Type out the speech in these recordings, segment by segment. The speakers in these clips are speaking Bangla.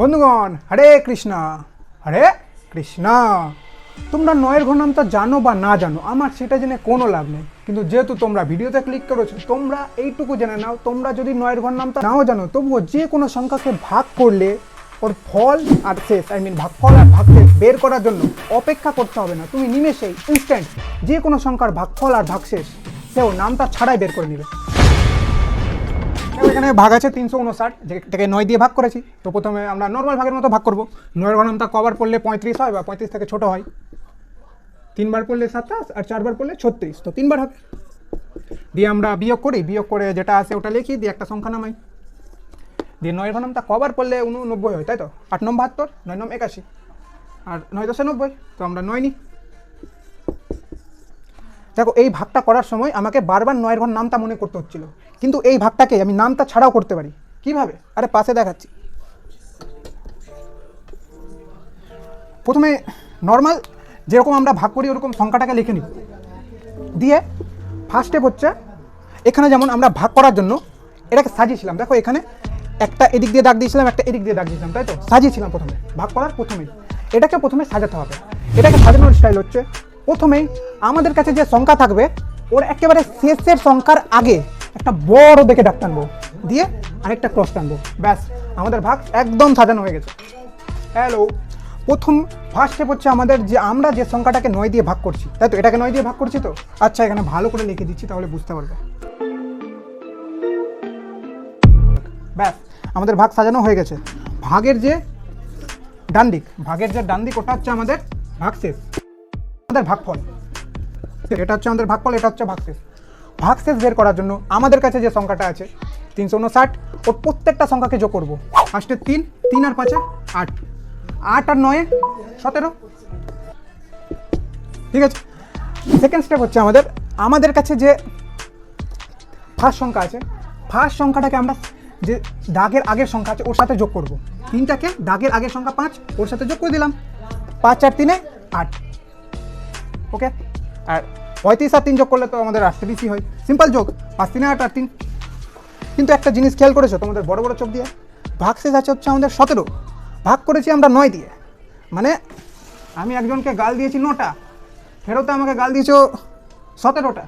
বন্ধুগণ, হরে কৃষ্ণ হরে কৃষ্ণ। তোমরা নয়ের ঘর নামটা জানো বা না জানো, আমার সেটা জেনে কোনো লাভ নেই। কিন্তু যেহেতু তোমরা ভিডিওতে ক্লিক করেছ, তোমরা এইটুকু জেনে নাও, তোমরা যদি নয়ের ঘর নামটা নাও জানো, তবুও যে কোনো সংখ্যাকে ভাগ করলে ওর ফল আর শেষ আই মিন ভাগফল আর ভাগশেষ বের করার জন্য অপেক্ষা করতে হবে না। তুমি নিমেষেই ইনস্ট্যান্ট যে কোনো সংখ্যার ভাগফল আর ভাগশেষ সেও নামটা ছাড়াই বের করে নেবে। এখানে ভাগ আছে তিনশো উনষাট যেটাকে নয় দিয়ে ভাগ করেছি। তো প্রথমে আমরা নর্মাল ভাগের মতো ভাগ করব। নয়ের ঘনমটা কবার পড়লে পঁয়ত্রিশ হয় বা পঁয়ত্রিশ থেকে ছোট হয়। তিনবার পড়লে সাতাশ আর চারবার পড়লে ছত্রিশ। তো তিনবার হবে। দিয়ে আমরা বিয়োগ করি। বিয়োগ করে যেটা আছে ওটা লিখি, দিয়ে একটা সংখ্যা নামাই। দিয়ে নয়ের ঘনমটা কবার পড়লে উননব্বই হয়, তাই তো? আট নম বাহাত্তর, নয় নম একাশি। আর নয় দশে নব্বই, তো আমরা নয় নিই। দেখো, এই ভাগটা করার সময় আমাকে বারবার নয়ের ঘর নামটা মনে করতে হচ্ছিল। কিন্তু এই ভাগটাকে আমি নামটা ছাড়াও করতে পারি। কীভাবে? আরে, পাশে দেখাচ্ছি। প্রথমে নর্মাল যেরকম আমরা ভাগ করি, ওরকম সংখ্যাটাকে লিখে নিই। দিয়ে ফার্স্ট স্টেপ হচ্ছে, এখানে যেমন আমরা ভাগ করার জন্য এটাকে সাজিয়েছিলাম। দেখো, এখানে একটা এদিক দিয়ে দাগ দিয়েছিলাম, একটা এদিক দিয়ে দাগ দিয়েছিলাম, তাই তো? সাজিয়েছিলাম প্রথমে। ভাগ করার প্রথমেই এটাকে প্রথমে সাজাতে হবে। এটাকে সাজানোর স্টাইল হচ্ছে প্রথমেই আমাদের কাছে যে সংখ্যা থাকবে, ওর একেবারে শেষের সংখ্যার আগে একটা বড় দেখে ডাক টানবো। দিয়ে আরেকটা ক্রস টানবো। ব্যাস, আমাদের ভাগ একদম সাজানো হয়ে গেছে। হ্যালো প্রথম ফার্স্ট স্টেপ হচ্ছে আমাদের যে আমরা যে সংখ্যাটাকে নয় দিয়ে ভাগ করছি। তাই তো? এটাকে নয় দিয়ে ভাগ করছি তো? আচ্ছা এখানে ভালো করে লিখে দিচ্ছি, তাহলে বুঝতে পারবে। ব্যাস, আমাদের ভাগ সাজানো হয়ে গেছে। ভাগের যে ডান দিক, ভাগের যে ডান দিক, ওটা হচ্ছে আমাদের ভাগ শেষ। আমাদের ভাগফল। এটা হচ্ছে আমাদের ভাগফল, এটা হচ্ছে ভাগশেষ। ভাগশেষ বের করার জন্য আমাদের কাছে যে সংখ্যাটা আছে, তিনশো উনষাট ওর প্রত্যেকটা সংখ্যাকে যোগ করব। ফার্স্টে তিন তিন আর পাঁচে আট। আট আর নয়ে সতেরো। ঠিক আছে? সেকেন্ড স্টেপ হচ্ছে আমাদের আমাদের কাছে যে ফার্স্ট সংখ্যা আছে ফার্স্ট সংখ্যাটাকে আমরা যে দাগের আগের সংখ্যা আছে, ওর সাথে যোগ করব। তিনটাকে দাগের আগের সংখ্যা পাঁচ, ওর সাথে যোগ করে দিলাম। পাঁচ আর তিনে আট। ওকে আর পঁয়ত্রিশ আর তিন যোগ করলে তো আমাদের আসতে বেশি হয়। সিম্পল যোগ, পাঁচ, তিন, আট আর তিন। কিন্তু একটা জিনিস খেয়াল করেছ, তোমাদের বড় বড় চোখ দিয়ে? ভাগ শেষ আছে হচ্ছে আমাদের সতেরো। ভাগ করেছি আমরা নয় দিয়ে। মানে আমি একজনকে গাল দিয়েছি নটা, ফেরত আমাকে গাল দিয়েছ সতেরোটা।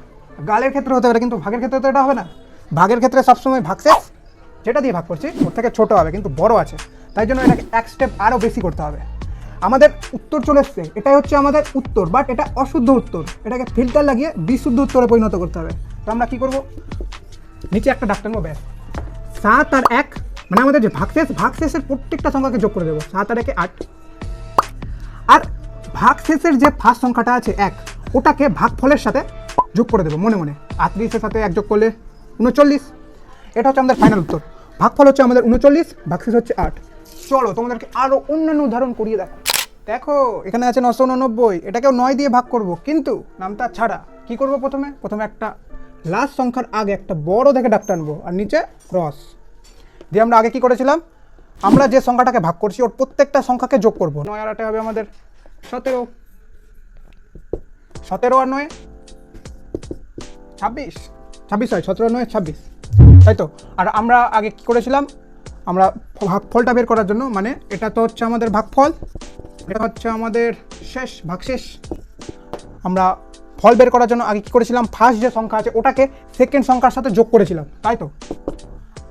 গালের ক্ষেত্রে হতে পারে, কিন্তু ভাগের ক্ষেত্রে তো এটা হবে না। ভাগের ক্ষেত্রে সবসময় ভাগ শেষ, যেটা দিয়ে ভাগ করছি, ওর থেকে ছোটো হবে, কিন্তু বড় আছে। তাই জন্য এটাকে এক স্টেপ আরও বেশি করতে হবে। আমাদের উত্তর চলে এসছে। এটাই হচ্ছে আমাদের উত্তর বাট এটা অশুদ্ধ উত্তর। এটাকে ফিল্টার লাগিয়ে বিশুদ্ধ উত্তরে পরিণত করতে হবে। তো আমরা কী করব? নিচে একটা ডাক্তার নেব ব্যাস। সাত আর এক মানে আমাদের যে ভাগশেষ, ভাগশেষের প্রত্যেকটা সংখ্যাকে যোগ করে দেবো। সাত আর একে আট। আর ভাগশেষের যে ফার্স্ট সংখ্যাটা আছে এক, ওটাকে ভাগফলের সাথে যোগ করে দেবো, মনে মনে। আটত্রিশের সাথে এক যোগ করলে উনচল্লিশ। এটা হচ্ছে আমাদের ফাইনাল উত্তর। ভাগফল হচ্ছে আমাদের উনচল্লিশ, ভাগশেষ হচ্ছে আট। চলো তোমাদেরকে আরও অন্যান্য উদাহরণ করিয়ে দেখো দেখো, এখানে আছে নশো উননব্বই। এটাকেও নয় দিয়ে ভাগ করব। কিন্তু নামটা ছাড়া কি করব প্রথমে? প্রথমে একটা লাস্ট সংখ্যার আগে একটা বড় দেখে ডাক টানবো আর নিচে ক্রস দিয়ে আমরা আগে কি করেছিলাম? আমরা যে সংখ্যাটাকে ভাগ করছি, ওর প্রত্যেকটা সংখ্যাকে যোগ করব। নয় আর হবে আমাদের সতেরো। সতেরো আর নয়, ছাব্বিশ। ছাব্বিশ হয়, সতেরো নয়, ছাব্বিশ। তাই তো? আর আমরা আগে কি করেছিলাম? আমরা ভাগফলটা বের করার জন্য মানে এটা তো হচ্ছে আমাদের ভাগফল। এটা হচ্ছে আমাদের শেষ ভাগশেষ আমরা ফল বের করার জন্য আগে কী করেছিলাম? ফার্স্ট যে সংখ্যা আছে, ওটাকে সেকেন্ড সংখ্যার সাথে যোগ করেছিলাম। তাই তো?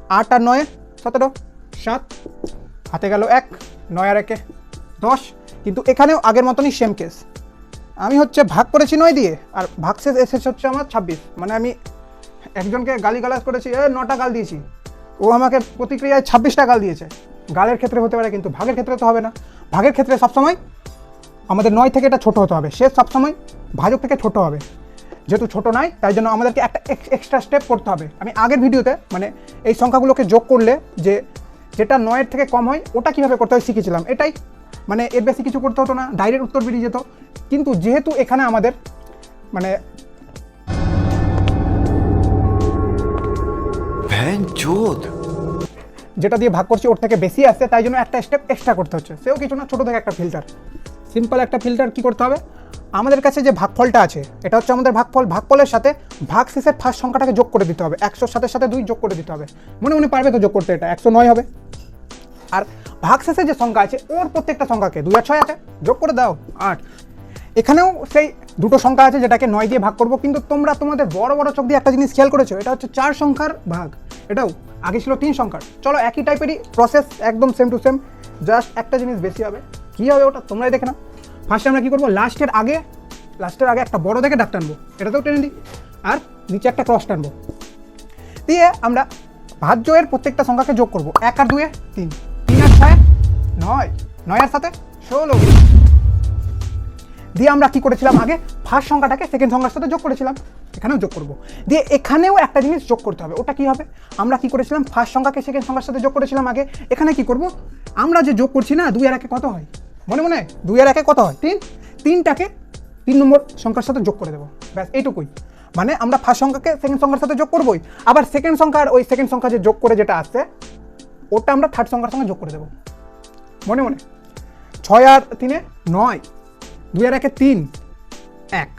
আট আর নয়, সতেরো, সাত, হাতে গেল এক, নয় আর একে দশ। কিন্তু এখানেও আগের মতনই সেম কেস আমি হচ্ছে ভাগ করেছি নয় দিয়ে, আর ভাগশেষ এসেছে হচ্ছে আমার ছাব্বিশ। মানে আমি একজনকে গালিগালাজ করেছি, এ, নটা গাল দিয়েছি। ও আমাকে প্রতিক্রিয়ায় ছাব্বিশটা গাল দিয়েছে। গালের ক্ষেত্রে হতে পারে, কিন্তু ভাগের ক্ষেত্রে তো হবে না। ভাগের ক্ষেত্রে সবসময় আমাদের নয় থেকে এটা ছোট হতে হবে। শেষ সবসময় ভাজক থেকে ছোট হবে। যেহেতু ছোট নয়, তাই জন্য আমাদেরকে একটা এক্সট্রা স্টেপ করতে হবে। আমি আগের ভিডিওতে মানে এই সংখ্যাগুলোকে যোগ করলে যে যেটা নয়ের থেকে কম হয়, ওটা কীভাবে করতে হয় শিখেছিলাম। এটাই। মানে এর বেশি কিছু করতে হতো না ডাইরেক্ট উত্তর বেরিয়ে যেত। কিন্তু যেহেতু এখানে আমাদের মানে ভ্যান চোদ যেটা দিয়ে ভাগ করছি, ওর থেকে বেশি আসছে, তাই জন্য একটা স্টেপ এক্সট্রা করতে হচ্ছে। সেও কিছু না, ছোটো থেকে একটা ফিল্টার সিম্পল একটা ফিল্টার কি করতে হবে? আমাদের কাছে যে ভাগফলটা আছে, এটা হচ্ছে আমাদের ভাগফল। ভাগফলের সাথে ভাগ শেষের ফার্স্ট সংখ্যাটাকে যোগ করে দিতে হবে। একশোর সাথে সাথে দুই যোগ করে দিতে হবে। মনে মনে পারবে তো যোগ করতে এটা? একশো নয় হবে। আর ভাগ শেষে যে সংখ্যা আছে, ওর প্রত্যেকটা সংখ্যাকে দুই আর ছয় আছে। যোগ করে দাও, আট। এখানেও সেই দুটো সংখ্যা আছে যেটাকে নয় দিয়ে ভাগ করব। কিন্তু তোমরা তোমাদের বড় বড় চোখ দিয়ে একটা জিনিস খেয়াল করেছ, এটা হচ্ছে চার সংখ্যার ভাগ। এটাও আগে ছিল তিন সংখ্যার। চলো একই টাইপেরই প্রসেস একদম সেম টু সেম জাস্ট একটা জিনিস বেশি হবে। কী হবে ওটা? তোমরাই দেখে না ফার্স্টে আমরা কী করব? লাস্টের আগে লাস্টের আগে একটা বড় দেখে ডাক টানবো। এটাতেও টেনে দিই আর নিচে একটা ক্রস টানবো। দিয়ে আমরা ভাজ্য এর প্রত্যেকটা সংখ্যাকে যোগ করব। এক আর দুয়ে তিন। তিন আর ছয়? নয়। নয় আর সাথে ষোলো। দিয়ে আমরা কি করেছিলাম আগে? ফার্স্ট সংখ্যাটাকে সেকেন্ড সংখ্যার সাথে যোগ করেছিলাম। এখানেও যোগ করব। দিয়ে এখানেও একটা জিনিস যোগ করতে হবে। ওটা কি হবে? আমরা কি করেছিলাম? ফার্স্ট সংখ্যাকে সেকেন্ড সংখ্যার সাথে যোগ করেছিলাম আগে। এখানে কি করব? আমরা যে যোগ করছি না, দুই আর একে কত হয়? মনে মনে? দুই আর একে কত হয়? তিন। তিনটাকে তিন নম্বর সংখ্যার সাথে যোগ করে দেবো। ব্যাস, এইটুকুই। মানে আমরা ফার্স্ট সংখ্যাকে সেকেন্ড সংখ্যার সাথে যোগ করবোই। আবার সেকেন্ড সংখ্যার ওই সেকেন্ড সংখ্যা যে যোগ করে যেটা আসছে, ওটা আমরা থার্ড সংখ্যার সঙ্গে যোগ করে দেবো। মনে মনে? ছয় আর তিনে নয়। দুই আর একে তিন। এক।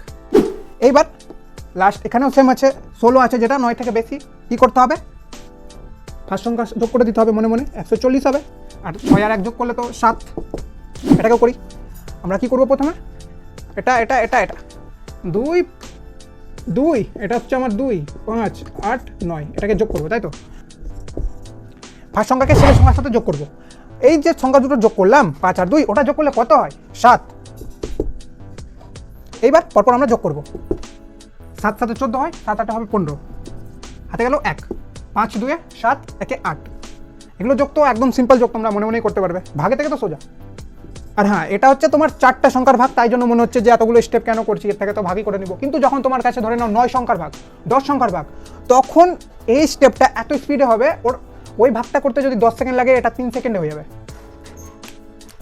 এইবার লাস্ট এখানেও সেম আছে, ষোলো আছে যেটা, নয় থেকে বেশি। কী করতে হবে? ফার্স্ট সংখ্যা যোগ করে দিতে হবে মনে মনে, একশো চল্লিশ হবে। আর ছয় আর এক যোগ করলে তো সাত। এটাকেও করি। আমরা কি করব প্রথমে? এটা এটা এটা এটা। দুই দুই, এটা হচ্ছে আমার দুই, পাঁচ, আট, নয়। এটাকে যোগ করব, তাই তো? ফার্স্ট সংখ্যাকে সেকেন্ড সংখ্যার সাথে যোগ করব। এই যে সংখ্যা দুটো যোগ করলাম, পাঁচ আর দুই, ওটা যোগ করলে কত হয়? সাত। এইবার পরপর আমরা যোগ করব। সাত সাথে চোদ্দ হয়, সাত আটে হবে পনেরো। হাতে গেল এক। পাঁচ, দুয়ে সাত, একে আট। এগুলো যোগ তো একদম সিম্পল যোগ তোমরা মনে মনেই করতে পারবে। ভাগে থেকে তো সোজা। আর হ্যাঁ এটা হচ্ছে তোমার চারটা সংখ্যার ভাগ, তাই জন্য মনে হচ্ছে যে এতগুলো স্টেপ কেন করছি, এর থেকে তো ভাগই করে নিব। কিন্তু যখন তোমার কাছে ধরে নাও নয় সংখ্যার ভাগ, দশ সংখ্যার ভাগ, তখন এই স্টেপটা এত স্পিডে হবে, ওর, ওই ভাগটা করতে যদি দশ সেকেন্ড লাগে, এটা তিন সেকেন্ডে হয়ে যাবে।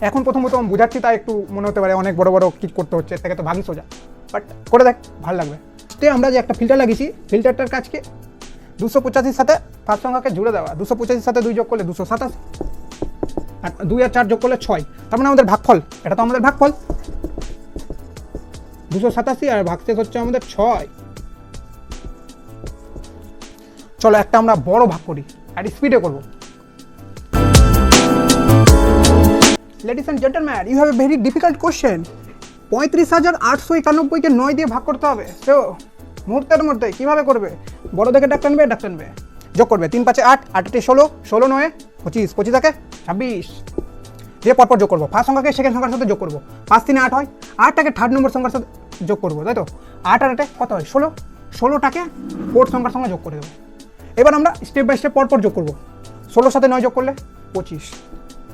এখন প্রথম প্রথম বুঝাচ্ছি, তাই একটু মনে হতে পারে অনেক বড় বড় কি করতে হচ্ছে, এর থেকে তো ভাগই সোজা। বাট করে দেখ, ভালো লাগবে। স্টে আমরা যে একটা ফিল্টার লাগিয়েছি ফিল্টারটার কাজকে দুশো পঁচাশির সাথে পাঁচ সংখ্যাকে জুড়ে দেওয়া। দুশো পঁচাশির সাথে দুই যোগ করলে দুশো সাতাশি। আর দুই আর চার যোগ করলে ছয়। তার মানে আমাদের ভাগফল, এটা তো আমাদের ভাগফল। দুশো সাতাশি আর ভাগশেষ হচ্ছে আমাদের ছয়। চলো একটা আমরা বড় ভাগ করি আর স্পিডে করব। Ladies and gentleman you have a very difficult question পঁয়ত্রিশ হাজার আটশো একানব্বইকে নয় দিয়ে ভাগ করতে হবে। তো মুহূর্তের মধ্যে কীভাবে করবে? বড় দেখে ডাক টানবে ডাক টানবে। যোগ করবে তিন পাঁচে আট আটটি ষোলো ষোলো নয়, পঁচিশ পঁচিশ থাকে ছাব্বিশ। দিয়ে পরপর যোগ করব। ফার্স্ট সংখ্যাকে সেকেন্ড সংখ্যার সাথে যোগ করব। পাঁচ তিনে আট হয়। আটটাকে থার্ড নম্বর সংখ্যার সাথে যোগ করব, তাই তো? আট আর আটে কত হয়? ষোলো। ষোলোটাকে ফোর্থ সংখ্যার সঙ্গে যোগ করে দেবো। এবার আমরা স্টেপ বাই স্টেপ পরপর যোগ করব। ষোলোর সাথে নয় যোগ করলে পঁচিশ।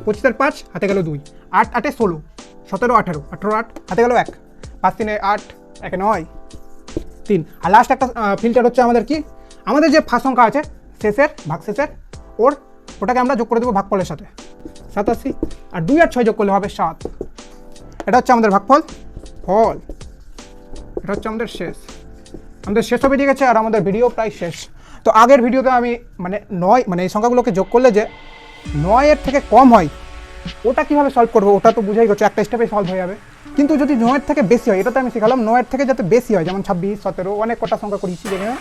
পঁচিশের পাঁচ, হাতে গেল দুই। আট আটে ষোলো। সতেরো, আঠেরো আঠেরো আট, হাতে গেল এক। পাঁচ, তিনে, আট, একে নয়, তিন। আর লাস্ট একটা ফিল্টার হচ্ছে আমাদের কি? আমাদের যে ফার্স্ট সংখ্যা আছে, শেষের ভাগ শেষের ওর, ওটাকে আমরা যোগ করে দেবো ভাগফলের সাথে। সাতাশি আর দুই আর ছয় যোগ করলে হবে সাত। এটা হচ্ছে আমাদের ভাগফল। ফল। এটা হচ্ছে আমাদের শেষ। আমাদের শেষও বেরিয়ে গেছে আর আমাদের ভিডিও প্রায় শেষ। তো আগের ভিডিওতে আমি মানে নয় মানে এই সংখ্যাগুলোকে যোগ করলে যে নয়ের থেকে কম হয় ওটা কীভাবে সলভ করব? ওটা তো বুঝাই গেছে একটা স্টেপে সলভ হয়ে যাবে। কিন্তু যদি নয়ের থেকে বেশি হয় এটা তো আমি শিখালাম নয়ের থেকে যাতে বেশি হয়, যেমন ছাব্বিশ, সতেরো, অনেক কটা সংখ্যা করেছি যেখানে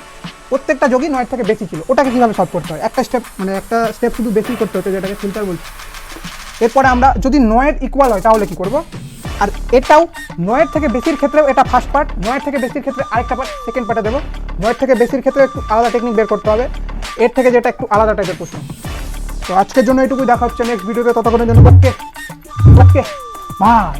প্রত্যেকটা যোগই নয়ের থেকে বেশি ছিল, ওটাকে কীভাবে সলভ করতে হয়? একটা স্টেপ মানে একটা স্টেপ শুধু বেশি করতে হচ্ছে, যেটাকে ফিল্টার বলছি। এরপরে আমরা যদি নয়ের ইকুয়াল হয়, তাহলে কি করব? আর এটাও নয়ের থেকে বেশির ক্ষেত্রেও এটা ফার্স্ট পার্ট নয়ের থেকে বেশির ক্ষেত্রে আরেকটা পার্ট সেকেন্ড পার্টে দেবো। নয়ের থেকে বেশির ক্ষেত্রে একটু আলাদা টেকনিক বের করতে হবে। এর থেকে যেটা একটু আলাদা টাইপের প্রশ্ন। তো আজকের জন্য এটুকুই দেখা হচ্ছে। নেক্সট ভিডিওতে ততক্ষণের জন্য ওকে ওকে বাই